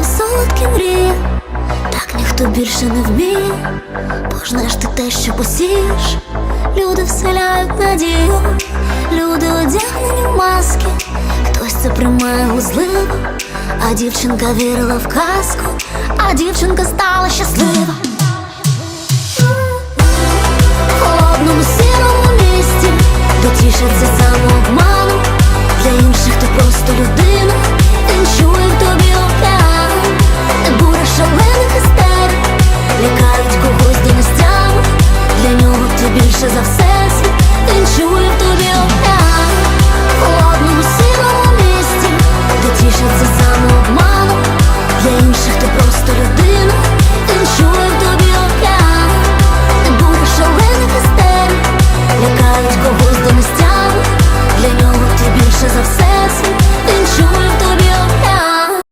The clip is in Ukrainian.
в солодкі мрії, так ніхто більше не вміє, пожнеш ти те, що посієш, люди вселяють надію, люди одягнені в маски, хтось це приймає глузливо, а дівчинка вірила в казку, а дівчинка стала щаслива. В холодному сірому місті, де тішаться сенс, він чує в тобі.